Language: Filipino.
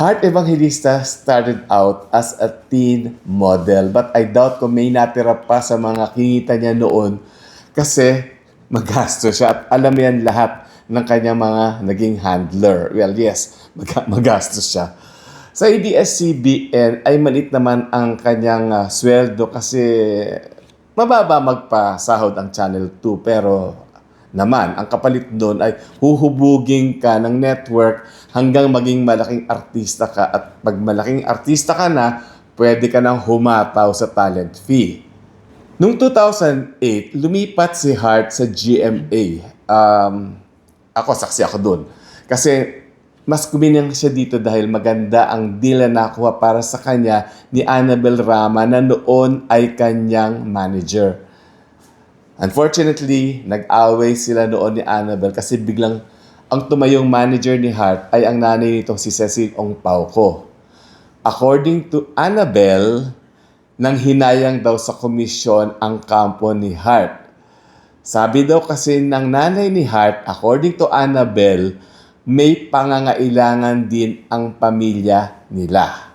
Heart Evangelista started out as a teen model but I doubt kung may natira pa sa mga kita niya noon kasi magastos siya at alam yan lahat ng kanyang mga naging handler. Well, yes, mag- magastos siya. Sa ABS-CBN ay malit naman ang kanyang ah, sweldo kasi mababa magpasahod ang Channel 2 pero naman ang kapalit doon ay huhubugin ka ng network hanggang maging malaking artista ka at pag malaking artista ka na pwede ka nang humataw sa talent fee. Noong 2008, lumipat si Hart sa GMA. Um, ako, saksi ako doon. Kasi mas kuminang siya dito dahil maganda ang deal na nakuha para sa kanya ni Annabel Rama na noon ay kanyang manager. Unfortunately, nag-away sila noon ni Annabel kasi biglang ang tumayong manager ni Hart ay ang nanay nitong si Cecil Ong Pauco. According to Annabel, nang hinayang daw sa komisyon ang kampo ni Hart. Sabi daw kasi ng nanay ni Hart, according to Annabel, may pangangailangan din ang pamilya nila.